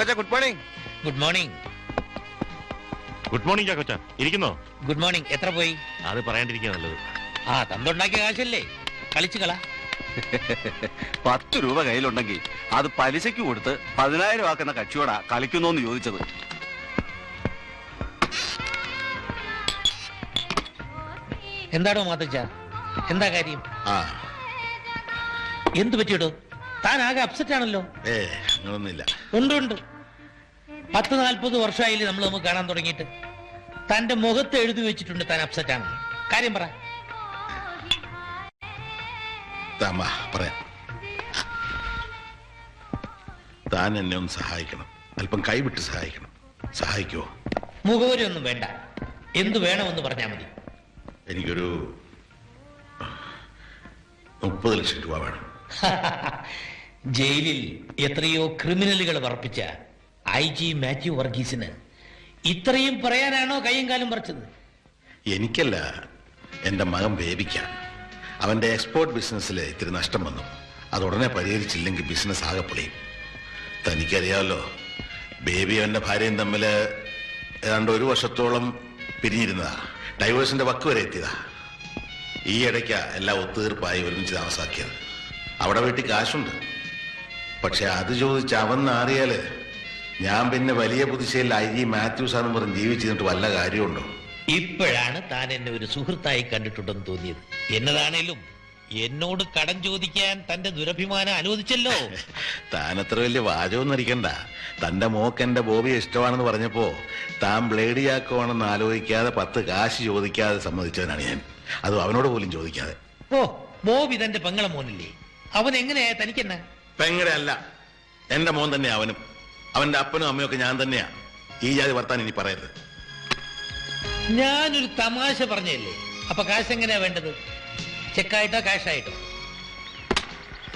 ചാക്കോച്ച good morning good morning good morning ചാക്കോച്ച ഇരിക്കുന്നോ? Good morning എത്ര പോയി? അത് പറയാണ്ടിരിക്കുക നല്ലത്. ആ തന്തുണ്ടാക്കിയ കാശല്ലേ? കളിച്ചു കള പത്ത് രൂപ കയ്യിലുണ്ടെങ്കിൽ അത് പലിശയ്ക്ക് കൊടുത്ത് പതിനായിരം ആക്കുന്ന കക്ഷിയോടാ കളിക്കുന്നോന്ന് ചോദിച്ചത്. എന്താണോ മാത്തച്ച എന്താ കാര്യം? ആ. എന്തു പറ്റിയിടോ? താൻ ആകെ അപ്സെറ്റ് ആണല്ലോ. ഏ അങ്ങനൊന്നുമില്ല. ഉണ്ട് ഉണ്ട്. പത്ത് നാൽപ്പത് വർഷമായില്ലേ നമ്മൾ നമുക്ക് കാണാൻ തുടങ്ങിയിട്ട്. തന്റെ മുഖത്ത് എഴുതി വെച്ചിട്ടുണ്ട് താൻ അപ്സെറ്റ് ആണ്. കാര്യം പറ. പറയാം. താൻ എന്നെ ഒന്ന് സഹായിക്കണം. അല്പം കൈവിട്ട് സഹായിക്കണം. സഹായിക്കുമോ മുഖവരി ഒന്നും വേണ്ട. എന്തു വേണമെന്ന് പറഞ്ഞാൽ മതി. എനിക്കൊരു മുപ്പത് ലക്ഷം രൂപ വേണം. ജയിലിൽ എത്രയോ ക്രിമിനലുകൾ വർപ്പിച്ച ഐ ജി മാത്യു വർഗീസിന് ഇത്രയും പറയാനാണോ കയ്യും കാലും പറിച്ചത് എനിക്കല്ല എന്റെ മകൻ ബേബിക്കാൻ അവന്റെ എക്സ്പോർട്ട് ബിസിനസ്സിൽ ഇത്തിരി നഷ്ടം വന്നു. അത് ഉടനെ പരിഹരിച്ചില്ലെങ്കിൽ ബിസിനസ് ആകെ പൊളിയും. തനിക്കറിയാമല്ലോ ബേബി അവന്റെ ഭാര്യയും തമ്മിൽ ഏതാണ്ട് ഒരു വർഷത്തോളം പിരിഞ്ഞിരുന്നതാ. ഡൈവേഴ്സിന്റെ വക്ക് വരെ എത്തിയതാ. ഈ ഇടയ്ക്ക എല്ലാം ഒത്തുതീർപ്പായി ഒരുമിച്ച് താമസാക്കിയത്. അവിടെ വീട്ടിൽ കാശുണ്ട്. പക്ഷെ അത് ചോദിച്ച് അവൻ ഞാൻ പിന്നെ വലിയ പുതുശ്ശേരിൽ ഐ ജി മാത്യൂസ് ആണെന്ന് പറഞ്ഞ് ജീവിച്ചിരുന്നിട്ട് വല്ല കാര്യമുണ്ടോ? ഇപ്പോഴാണ് താൻ എന്നെ ഒരു സുഹൃത്തായി കണ്ടിട്ടുണ്ടെന്ന് തോന്നിയത്. എന്നതാണേലും എന്നോട് കടം ചോദിക്കാൻ തന്റെ ദുരഭിമാനം അനുവദിച്ചല്ലോ. താൻ അത്ര വലിയ വാചകമൊന്നും അടിക്കണ്ട തന്റെ മോക്ക് എന്റെ ബോബി ഇഷ്ടമാണെന്ന് പറഞ്ഞപ്പോ താൻ ബ്ലേഡിയാക്കുവാണെന്ന് ആലോചിക്കാതെ പത്ത് കാശ് ചോദിക്കാതെ സമ്മതിച്ചവനാണ് ഞാൻ. അത് അവനോട് പോലും ചോദിക്കാതെ. ഓ ബോബി തന്റെ പെങ്ങളെ മോനില്ലേ? അവൻ എങ്ങനെയാ തനിക്കെന്നാ? പെങ്ങളെ അല്ല. എന്റെ മോൻ തന്നെ അവനും. അവന്റെ അപ്പനും അമ്മയൊക്കെ ഒക്കെ ഞാൻ തന്നെയാ. ഈ ജാതി വർത്താൻ ഇനി പറയരുത്. ഞാനൊരു തമാശ പറഞ്ഞല്ലേ? അപ്പൊ കാശ് എങ്ങനെയാ വേണ്ടത്? ചെക്കായിട്ടോ കാശായിട്ടോ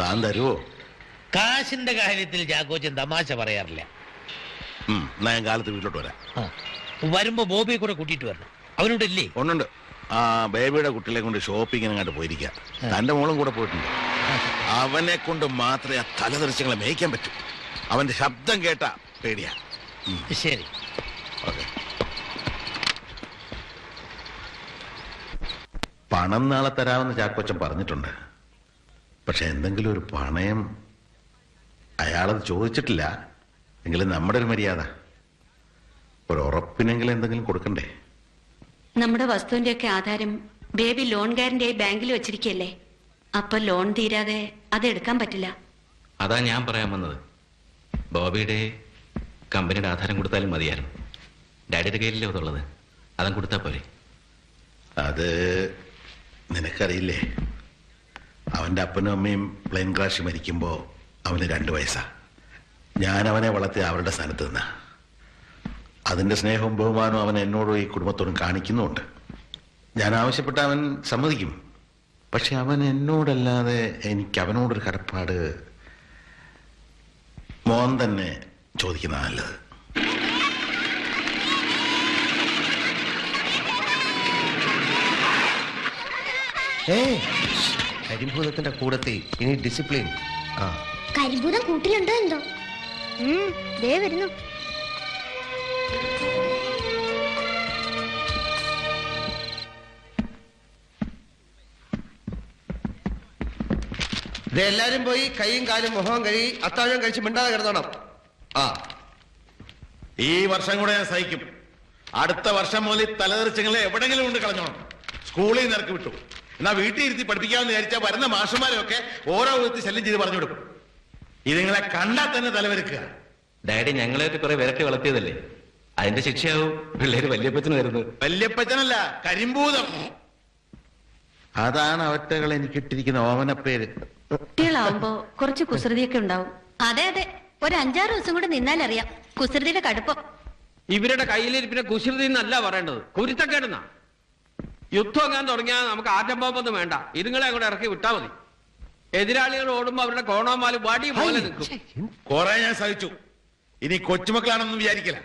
താൻ തരുവോ? കാശിന്റെ കാര്യത്തിൽ ചാക്കോച്ചൻ തമാശ പറയാറില്ല. ഉം എന്നാ ഞാൻ കാലത്ത് വീട്ടിലോട്ട് വരാം. ആ. വരുമ്പോ ബോബിയെ കൂടെ കൂട്ടിയിട്ട് വരണം. അവനോട് ഇല്ലേ? ഒന്നുണ്ട്. ആ ബേബിയുടെ കുട്ടികളെ കൊണ്ട് ഷോപ്പിങ്ങിന് അങ്ങോട്ട് പോയിരിക്കാം. തന്റെ മോളും കൂടെ പോയിട്ടുണ്ട്. അവനെ കൊണ്ട് മാത്രമേ ആ തലതെറിച്ചങ്ങളെ മേയ്ക്കാൻ പറ്റൂ. അവന്റെ ശബ്ദം കേട്ട പേടിയാ. ശരി. ഓക്കെ. പണം നാളെ തരാമെന്ന് ചാക്കോച്ചൻ പറഞ്ഞിട്ടുണ്ട്. പക്ഷെ എന്തെങ്കിലും ഒരു പണയം അയാളത് ചോദിച്ചിട്ടില്ല. എങ്കിലും നമ്മുടെ ഒരു മര്യാദ. ഒരു ഉറപ്പിനെങ്കിലും എന്തെങ്കിലും കൊടുക്കണ്ടേ? നമ്മുടെ വസ്തുവിന്റെയൊക്കെ ആധാരം ബേബി ലോൺ ഗ്യാരണ്ടി ബാങ്കിൽ വെച്ചിരിക്കല്ലേ അപ്പൊ ലോൺ തീരാതെ അത് എടുക്കാൻ പറ്റില്ല. അതാ ഞാൻ പറയാൻ വന്നത്. ബോബിയുടെ കമ്പനിയുടെ ആധാരം കൊടുത്താലും മതിയായിരുന്നു. ഡാഡിയുടെ കയ്യിലല്ലേ അതുള്ളത്? അതും കൊടുത്താൽ പോരെ. അത് നിനക്കറിയില്ലേ? അവന്റെ അപ്പനും അമ്മയും പ്ലെയിൻ ക്രാഷ് മരിക്കുമ്പോൾ അവന് രണ്ട് വയസ്സാ. ഞാൻ അവനെ വളർത്തി അവരുടെ സ്ഥാനത്ത് നിന്നാ. അതിന്റെ സ്നേഹവും ബഹുമാനവും അവൻ എന്നോടും ഈ കുടുംബത്തോടും കാണിക്കുന്നുമുണ്ട്. ഞാൻ ആവശ്യപ്പെട്ട അവൻ സമ്മതിക്കും. പക്ഷെ അവൻ എന്നോടല്ലാതെ എനിക്ക് അവനോടൊരു കടപ്പാട് മോൻ തന്നെ ചോദിക്കുന്ന നല്ലത്. കരിഭൂതത്തിന്റെ കൂടത്തിൽ ഇനി ഡിസിപ്ലിൻ ആ. കരിഭൂതം കൂട്ടിലുണ്ടോ എന്തോ? ദേ വരുന്നു. എല്ലാരും പോയി കൈയും കാലും മുഖവും കഴുകി അത്താഴം കഴിച്ച് മിണ്ടാതെ കിടന്നോണം. ആ. ഈ വർഷം കൂടെ ഞാൻ സഹിക്കും. അടുത്ത വർഷം മുതൽ തലതെറിച്ചങ്ങളെ എവിടെങ്കിലും കൊണ്ട് കളഞ്ഞോണം. സ്കൂളിൽ നിന്ന് ഇറക്കി വിട്ടു. എന്നാ വീട്ടിൽ ഇരുത്തി പഠിപ്പിക്കാമെന്ന് വിചാരിച്ചാൽ വരുന്ന മാഷന്മാരെയൊക്കെ ഓരോ വിധത്തിൽ ശല്യം ചെയ്ത് പറഞ്ഞു കൊടുക്കും. ഇതുങ്ങളെ കണ്ടാൽ തന്നെ തലവെരുക്കുക ഡാഡി ഞങ്ങളെയൊക്കെ കുറെ വിരട്ടി വളർത്തിയതല്ലേ? അതിന്റെ ശിക്ഷയാവും. പിള്ളേര് വല്യപ്പച്ചന് വരുന്നത്. വല്യപ്പച്ചനല്ല കരിമ്പൂതം. അതാണ് അവറ്റകൾ എനിക്ക് ഇട്ടിരിക്കുന്ന ഓമനപ്പേര്. കുട്ടികളാവുമ്പോ കുറച്ച് കുസൃതിയൊക്കെ ഉണ്ടാവും. അതെ അതെ. ഒരു അഞ്ചാറ് ദിവസം കൂടെ നിന്നാലറിയാം കുസൃതിയുടെ കടുപ്പം. ഇവരുടെ കയ്യിലിരിപ്പിനെ കുസൃതി എന്നല്ല പറയേണ്ടത്. കുരുത്തക്കേടുന്ന യുദ്ധം അങ്ങനെ തുടങ്ങിയാൽ നമുക്ക് ആറ്റം ബോംബൊന്നും വേണ്ട. ഇതുങ്ങളെ അങ്ങോട്ട് ഇറക്കി വിട്ടാ മതി. എതിരാളികൾ ഓടുമ്പോ അവരുടെ കോണോമാൽ വടി പോലെ നിൽക്കും. കുറെ ഞാൻ സഹിച്ചു. ഇനി കൊച്ചുമക്കളാണെന്നും വിചാരിക്കില്ല.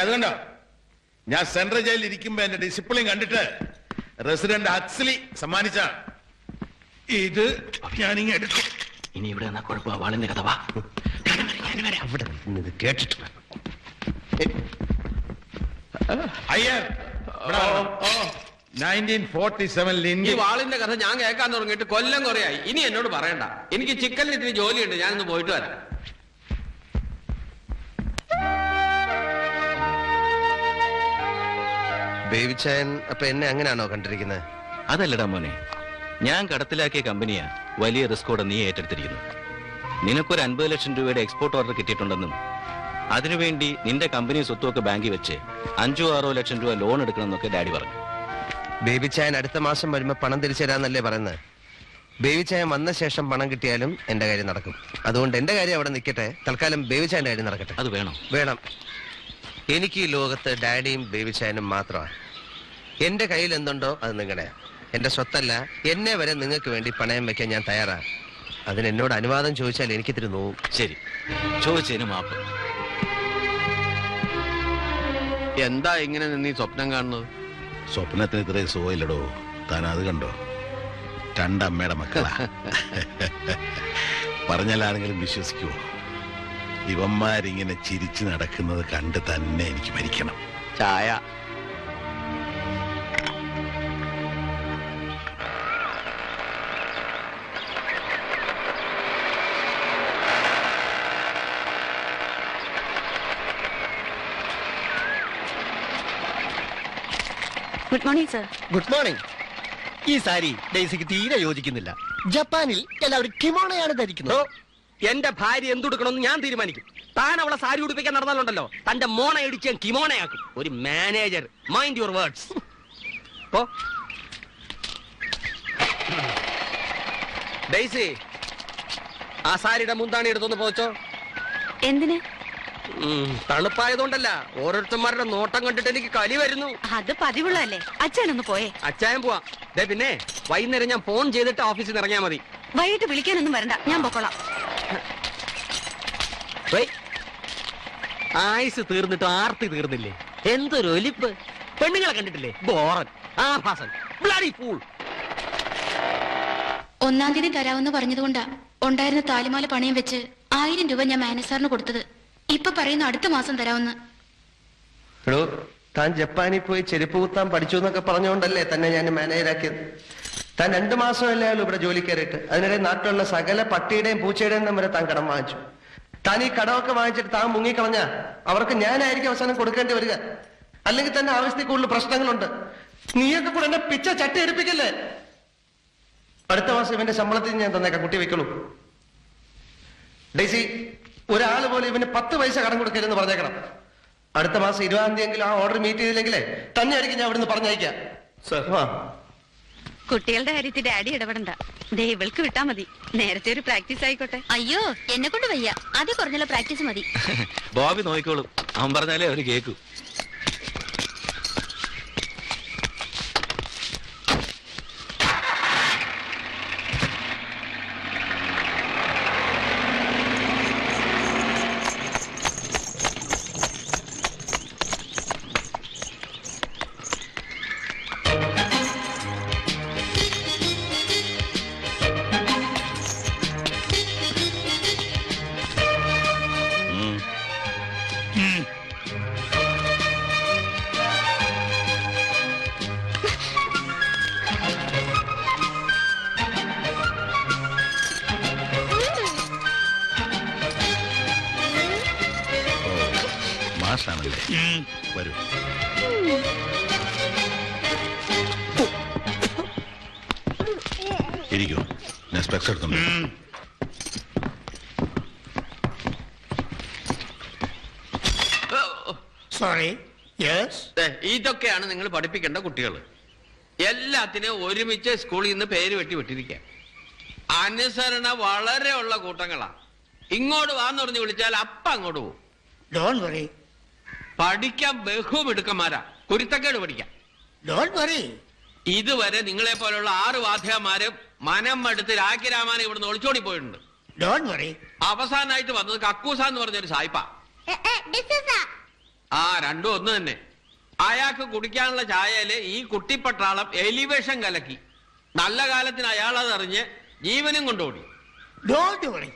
അതുകൊണ്ടോ ഞാൻ സെൻട്രൽ ജയിലിൽ ഇരിക്കുമ്പോ എന്റെ ഡിസിപ്ലിൻ കണ്ടിട്ട് റെസിഡന്റ് ഹക്സ്ലി സമ്മാനിച്ച ഇത് ഞാനിങ്ങനെ എടുക്കും ഇനി ഇവിടെ എന്നാ കുഴപ്പമാ വാളിന്റെ കഥ വാ. അവിടെ ഇത് കേട്ടിട്ട്. അയ്യർ നയന്റീൻ ഫോർട്ടി സെവനിൽ ഈ ഇന്ത്യ വാളിന്റെ കഥ ഞാൻ കേൾക്കാൻ തുടങ്ങിയിട്ട് കൊല്ലം കുറയായി. ഇനി എന്നോട് പറയണ്ട. എനിക്ക് ചിക്കനിൽ ഇത്തിരി ജോലിയുണ്ട്. ഞാനൊന്ന് പോയിട്ട് വരാം. ബേബിച്ചായൻ അപ്പൊ എന്നെ അങ്ങനെയാണോ കണ്ടിരിക്കുന്നത്? അതല്ലടാ മോനെ. ഞാൻ കടത്തിലാക്കിയ കമ്പനിയാ വലിയ റിസ്കോടെ നീ ഏറ്റെടുത്തിരിക്കുന്നു. നിനക്കൊരു അൻപത് ലക്ഷം രൂപയുടെ എക്സ്പോർട്ട് ഓർഡർ കിട്ടിയിട്ടുണ്ടെന്നും അതിനുവേണ്ടി നിന്റെ കമ്പനി സ്വത്തുമൊക്കെ ബാങ്കിൽ വെച്ച് അഞ്ചോ ആറോ ലക്ഷം രൂപ ലോൺ എടുക്കണമെന്നൊക്കെ ഡാഡി പറഞ്ഞു. ബേബിച്ചായൻ അടുത്ത മാസം വരുമ്പോ പണം തിരിച്ചു തരാന്നല്ലേ പറയുന്നത്? ബേബിച്ചായൻ വന്ന ശേഷം പണം കിട്ടിയാലും എന്റെ കാര്യം നടക്കും. അതുകൊണ്ട് എന്റെ കാര്യം അവിടെ നിൽക്കട്ടെ. തൽക്കാലം ബേബിച്ചായന്റെ കാര്യം നടക്കട്ടെ. അത് വേണം. വേണം. എനിക്ക് ഈ ലോകത്ത് ഡാഡിയും ബേബിച്ചായനും മാത്രമാണ്. എന്റെ കയ്യിൽ എന്തുണ്ടോ അത് നിങ്ങളുടെ എന്റെ സ്വത്തല്ല എന്നെ വരെ നിങ്ങൾക്ക് വേണ്ടി പണയം വെക്കാൻ ഞാൻ തയ്യാറാണ് അതിന് എന്നോട് അനുവാദം ചോദിച്ചാൽ എനിക്കിത്തിരി നോവും. ശരി. ചോദിച്ചതിന് മാപ്പ്. എന്താ ഇങ്ങനെ നിന്ന് ഈ സ്വപ്നം കാണുന്നത്? സ്വപ്നത്തിന് ഇത്രയും സുഖമില്ലടോ. താൻ അത് കണ്ടോ? രണ്ടമ്മയുടെ മക്കളാ. പറഞ്ഞാൽ ആരെങ്കിലും വിശ്വസിക്കുമോ ഇവന്മാരിങ്ങനെ ചിരിച്ചു നടക്കുന്നത് കണ്ട് തന്നെ എനിക്ക് മരിക്കണം. ചായ. Good morning sir good morning ഈ സാരി ഡേസിക്ക് തീരെ യോജിക്കുന്നില്ല. ജപ്പാനിൽ എല്ലാവരും കിമോണയാണ് ധരിക്കുന്നത്. എന്റെ ഭാര്യ എന്തുടുക്കണമെന്ന് ഞാൻ തീരുമാനിക്കും. താൻ അവളെ സാരി ഉടുപ്പിക്കാൻ നടന്നാലുണ്ടല്ലോ. തന്റെ മോണ ഇടിച്ച് ഞാൻ കിമോണയാക്കും. ഒരു മാനേജർ. മൈൻഡ് യുവർ വേർഡ്സ് ഓ ഡെയ്സി ആ സാരിയുടെ മുന്താണി എടുത്തൊന്ന് പോച്ചോ. എന്തിന്? തണുപ്പായതുകൊണ്ടല്ല. ഓരോരുത്തന്മാരുടെ നോട്ടം കണ്ടിട്ട് എനിക്ക് കലി വരുന്നു. അത് പതിവുള്ളല്ലേ അച്ഛനൊന്ന് പോയേ. അച്ഛായൻ പോവാ. ദേ പിന്നെ വൈകുന്നേരം ഞാൻ ഫോൺ ചെയ്തിട്ട് ഓഫീസിൽ ഇറങ്ങിയാ മതി. വൈകിട്ട് വിളിക്കാനൊന്നും വരണ്ട. ഞാൻ പൊക്കോളാം. ആയുസ് തീർന്നിട്ട് ആർത്തി തീർന്നില്ലേ? എന്തൊരു ഒലിപ്പ്. പെണ്ണുങ്ങളെ കണ്ടിട്ടില്ലേ? ബോറൻ ആഭാസൻ ബ്ലഡി ഫൂൾ ഒന്നാം തീയതി തരാമെന്ന് പറഞ്ഞതുകൊണ്ടാ ഉണ്ടായിരുന്ന താലിമാല പണയം വെച്ച് ആയിരം രൂപ ഞാൻ മാനേജറിന് കൊടുത്തത്. ഇപ്പൊ പറയുന്നു അടുത്ത മാസം തരാമെന്ന് എടോ താൻ ജപ്പാനിൽ പോയി ചെരുപ്പ് കുത്താൻ പഠിച്ചു എന്നൊക്കെ പറഞ്ഞുകൊണ്ടല്ലേ തന്നെ ഞാൻ മാനേജരാക്കിയത്. താൻ രണ്ടു മാസമല്ലായാലും ഇവിടെ ജോലി കയറിയിട്ട്. അതിനിടെ നാട്ടിലുള്ള സകല പട്ടിയുടെയും പൂച്ചയുടെയും വരെ താൻ കടം വാങ്ങിച്ചു. താൻ ഈ കടമൊക്കെ വാങ്ങിച്ചിട്ട് താൻ മുങ്ങിക്കളഞ്ഞ അവർക്ക് ഞാനായിരിക്കും അവസാനം കൊടുക്കേണ്ടി വരിക. അല്ലെങ്കിൽ തന്നെ ആവശ്യത്തിൽ കൂടുതൽ പ്രശ്നങ്ങളുണ്ട്. നീയൊക്കെ കൂടെ എന്നെ പിച്ച ചട്ടി എടുപ്പിക്കല്ലേ? അടുത്ത മാസം ഇവന്റെ ശമ്പളത്തിൽ ഞാൻ തന്നേക്കാം. കുട്ടി വെക്കുള്ളൂ. ഡേസി ഒരാൾ പോലും ഇവന് പത്ത് പൈസ കടം കൊടുക്കരുതെന്ന് പറഞ്ഞേക്കണം. അടുത്ത മാസം ഇരുപതാം തീയതി ആ ഓർഡർ മീറ്റ് ചെയ്തില്ലെങ്കിലേ തന്നെ ആയിരിക്കും ഞാൻ ഇവിടുന്ന് പറഞ്ഞയക്കാം. ആ. കുട്ടികളുടെ കാര്യത്തിൽ ഡാഡി ഇടപെടണ്ട. ദേ ഇവൾക്ക് വിട്ടാ മതി. നേരത്തെ ഒരു പ്രാക്ടീസ് ആയിക്കോട്ടെ. അയ്യോ എന്നെ കൊണ്ട് വയ്യ. ആദ്യം കുറഞ്ഞുള്ള പ്രാക്ടീസ് മതി. ബോബി നോക്കിക്കോളും. അവൻ പറഞ്ഞാലേ അവർ കേൾക്കൂ മാഷാണല്ലേ വരൂ. ഇരിക്കൂ. ഞാൻ സ്പെക്സ് എടുത്തുണ്ട് സോറി യെസ് ദേ, ഇതൊക്കെയാണ് നിങ്ങൾ പഠിപ്പിക്കേണ്ട കുട്ടികൾ എല്ലാത്തിനും ഒരുമിച്ച് സ്കൂളിൽ നിന്ന് പേര് വെട്ടി വിട്ടിരിക്കുക അനുസരണ വളരെ ഉള്ള കൂട്ടങ്ങളാ. ഇങ്ങോട്ട് വാന്ന് പറഞ്ഞ് വിളിച്ചാൽ അപ്പ അങ്ങോട്ട് പോകും ഡോൺ വറി പഠിക്കാൻ ബഹുമിടുക്കന്മാരാ കുരുത്തക്കേട് പഠിക്കാം. വറി ഇതുവരെ നിങ്ങളെ പോലുള്ള ആറ് വാദ്യമാരും മനം മടുത്ത് രാഖിരാമാനെ ഇവിടുന്ന് ഒളിച്ചോടി പോയിട്ടുണ്ട്. ഡോണ്ട് വറി അവസാനമായിട്ട് വന്നത് കക്കൂസ എന്ന് പറഞ്ഞൊരു സായിപ്പ. ആ. രണ്ടും ഒന്ന് തന്നെ. അയാൾക്ക് കുടിക്കാനുള്ള ചായയിൽ ഈ കുട്ടിപ്പട്ടാളം എലിവേഷൻ കലക്കി. നല്ല കാലത്തിന് അയാൾ അതറിഞ്ഞ് ജീവനും കൊണ്ടോടി. Don't worry